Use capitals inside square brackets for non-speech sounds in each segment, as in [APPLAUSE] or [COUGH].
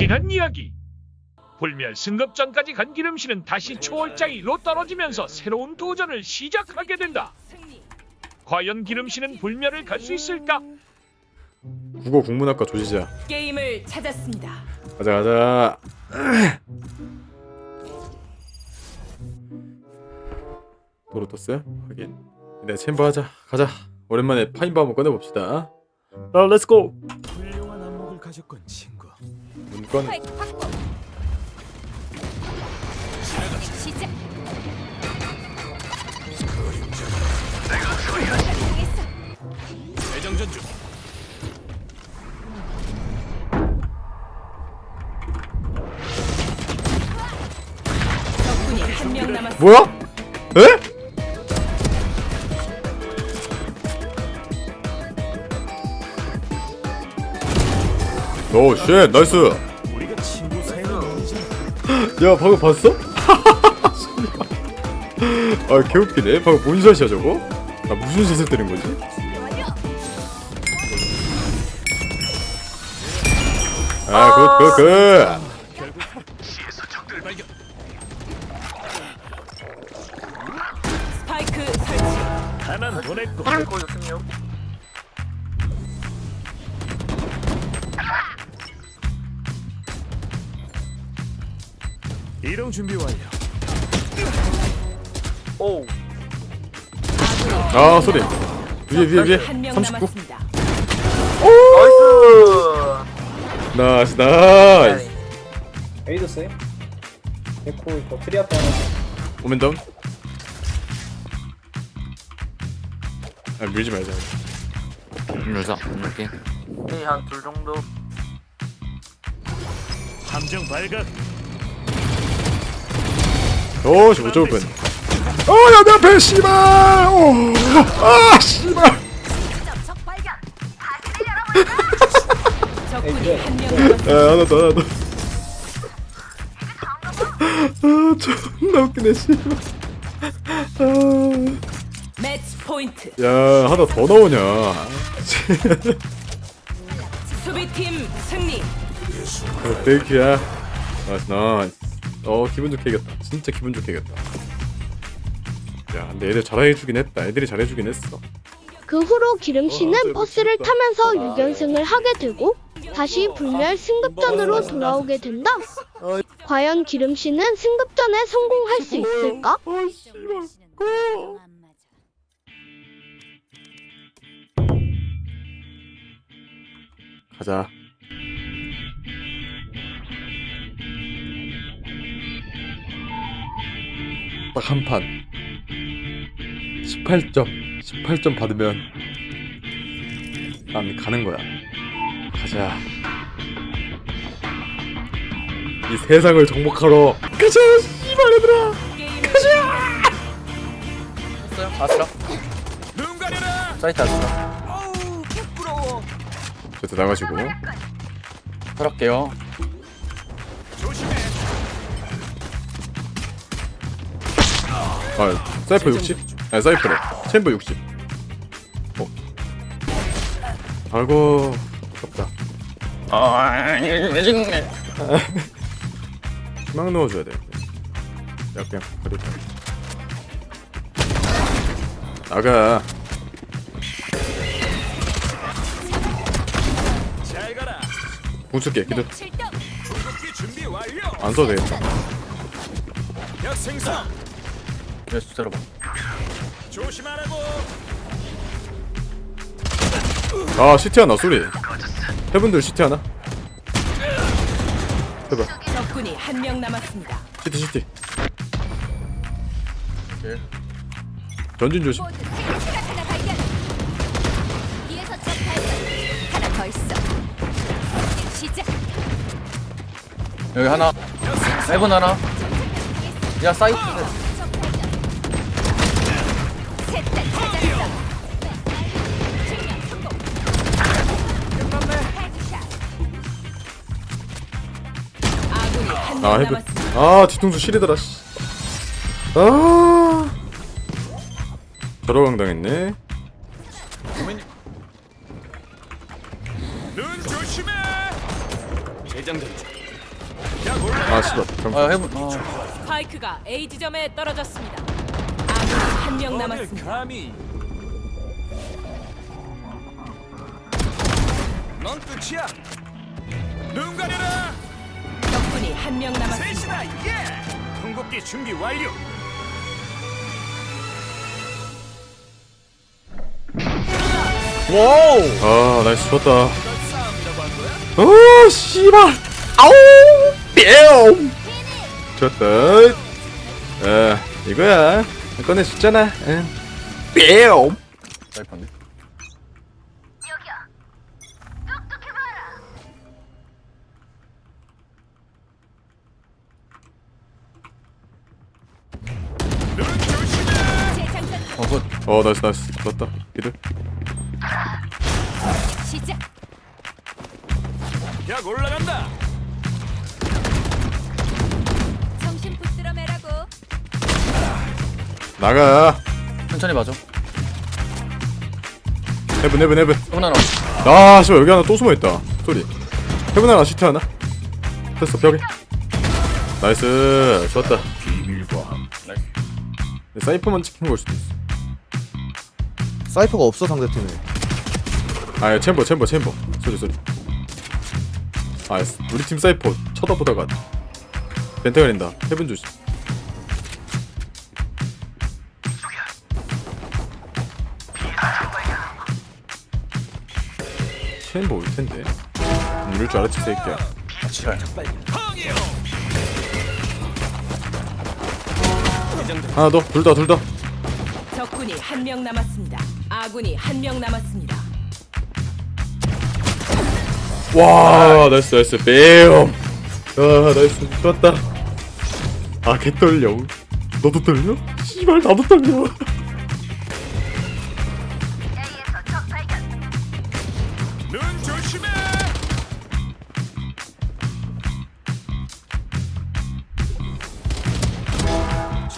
지난 이야기. 불멸 승급전까지 간 기름씨는 다시 초월장이로 떨어지면서 새로운 도전을 시작하게 된다. 과연 기름씨는 불멸을 갈 수 있을까? 국어 국문학과 조지자. 게임을 찾았습니다. 가자 가자. 도로토스 확인. 네 챔버 하자. 가자. 오랜만에 파인바 한번 꺼내봅시다. 자 렛츠고 훌륭한 안목을 가졌군 친 대장전 중 적군이 한 명 남았습니다. 뭐야? 에? 오쉣 나이스 [LAUGHS] 야 방금 봤어? [LAUGHS] 아 개웃기네 방금 뭔 샷이야 저거? 아 무슨 샷을 때린 거지? 아굿굿굿 스파이크 설치. 하나 보냈고 이동 준비 완료. 아 소리. 위에 위에 위에. 한 명 39 남았습니다. 나이스! 나이스 에이도 쎄? 에코 있고 트리아타 오멘 다운 아 밀지 말자. 음료사 이렇게 한둘 정도. 함정 발각 잡을 뻔 어야 내 앞에 씨발 오아 씨발. 야 하나 더 하나 더 아, 존나 웃기네, 씨발. 매치 포인트. 아, 야, 하나 더 나오냐. 수비팀 승리. 어, 땡큐야. 나이스, 나이스. 어, 기분 좋게 이겼다. 진짜 기분 좋게 이겼다. 야, 근데 애들 잘해주긴 했다. 애들이 잘해주긴 했어. 그 후로 기름 어, 씨는 네, 버스를. 타면서 아, 6연승을 하게 되고 다시 불멸 승급전으로 돌아오게 된다. 과연 기름 씨는 승급전에 성공할 수 있을까? 가자. 딱 한 판. 18점. 18점 받으면 난 가는 거야. 가자. 이 세상을 정복하러 가자, 씨발 얘들아. 게임을 했어요? 가려라 사이트 아스라 어우 부끄러워 저도 나가시고. 털할게요 아, 사이퍼 60? 아, 사이퍼래. 챔버 60. 어. 아이고, 아깝다. 아 [LAUGHS] 희망 넣어줘야 돼. 야, 그냥 버릴까. 나가. 공수게 기도 완료 안 써도 되겠다. 약 생성 예수 들어봐 조심하라고 아, 시티 하나, 소리. 해분들 시티 하나. 해봐. 적군이 한 명 남았습니다. 시티, 시티. 오케이. 전진 조심. 하나 더 있어. 시작. 여기 하나 세븐 하나 야 사이트 아, 해분. 남았습니다. 아, 뒤통수 시리더라, 씨. 아. 저러강 당했네. 눈 조심해 재장전 중아 씨발 잠깐 아 해본 아 스파이크가 A 지점에 떨어졌습니다. 아군이 한명 어딜 남았습니다. 감히 넌 끝이야 눈 가려라 한 명 남았습니다. 셋이다 예! 궁극기 준비 완료. 와우! 아 나이스 좋았다? 오 씨발! 아우! 뿅 좋았다. 아 이거야. 꺼내줬잖아. 응. 뿅 사이퍼네 어 나이스 나이스. 좋았다. 이들 시작. 약 올라간다. 정신 붙들어 매라고. 나가. 천천히 봐줘. 해븐 해븐 해븐. 해본 하나 아 씨발 여기 하나 또 숨어있다. 소리. 해븐 하나 시트 하나. 됐어 벽에. 나이스. 좋았다. 나이스. 사이퍼만 찍힌 걸 수도 있어 사이퍼가 없어 상대팀에. 아 챔버 챔버 챔버. 소리 소리. 아 우리 팀 사이퍼 쳐다보다가 벤트 걸린다. 해븐 조심. 챔버 올 텐데. 음, 이럴 줄 알았지 새끼야. 아 지랄 하나 더둘 다 둘다. 적군이 한 명 남았습니다. 아군이 한 명 남았습니다. 와 나이스 나이스. 뺨 아, 나이스. 좋았다. 아 개떨려. 너도 떨려? 씨발 나도 떨려. 눈 조심해.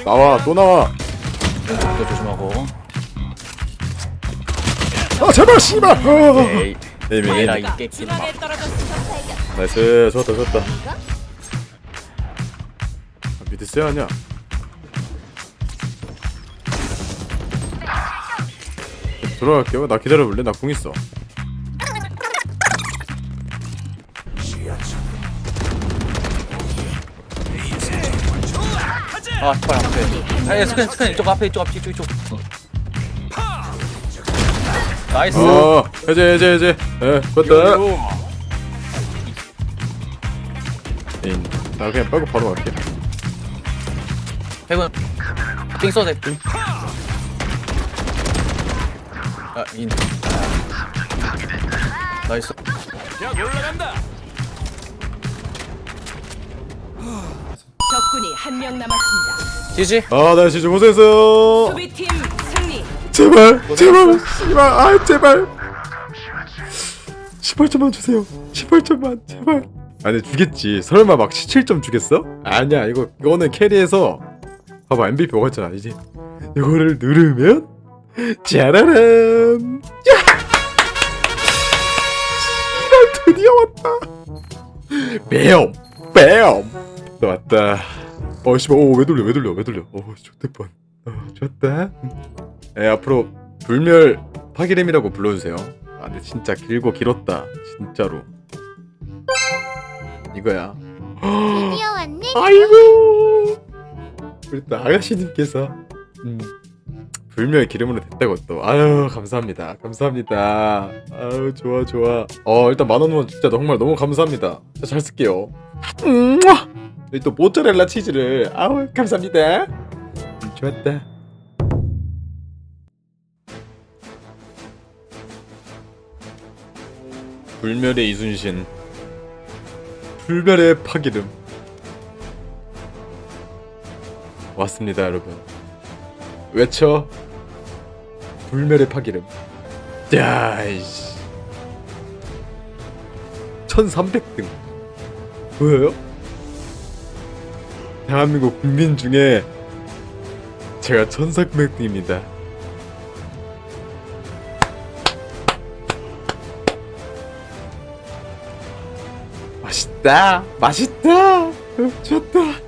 나와 또 나와. 또 조심하고 아 제발 씨발. 어. 에이 스파이크가 깨끼 중앙에 떨어졌습니다. 나이스 좋았다 좋았다. 아, 미드 쎄 아냐 들어갈게요. 나 기다려볼래? 나 궁 있어. 아 빨리 앞에 아니 스크린 스크린 이쪽 앞에 이쪽 앞에 이쪽 이쪽 나이스. 어 해제 해제 해제. 예 좋았다 에인 나 그냥 빨고 바로 갈게. 해본 띵 써도 돼띵 아인. 나이스. 약 올라간다. 적군이 한 명 남았습니다. 지지. 아나 진짜 고생했어요. 수비팀. 제발 제발 씨발 아 제발. 18점만 주세요. 18점만 제발. 아니 주겠지. 설마 막 17점 주겠어? 아니야 이거 이거는 캐리해서 봐봐 MVP 먹었잖아 이제. 이거를 누르면 짜라란 야! 씨발 드디어 왔다. 뺨! 뺨! 또 왔다. 어 씨발 오왜 돌려 왜 돌려 왜 돌려. 어 좋대 뻔 어, 좋았다 예, 앞으로 불멸 파기렘이라고 불러주세요. 아, 근데 진짜 길고 길었다. 진짜로. 이거야. 드디어 왔네. 아이고. 우리 또 아가씨님께서 음, 불멸 기름으로 됐다고 또. 아유 감사합니다. 감사합니다. 아유 좋아 좋아. 어 일단 만원 후원 진짜 정말 너무 감사합니다. 진짜 잘 쓸게요. 음, 여기 또 모짜렐라 치즈를 아우 감사합니다. 음, 좋았다. 불멸의 이순신. 불멸의 파기름. 왔습니다 여러분. 외쳐. 불멸의 파기름. 야이씨. 1300등. 보여요? 대한민국 국민 중에 제가 1300등입니다 맛있다. 맛있다. 좋다.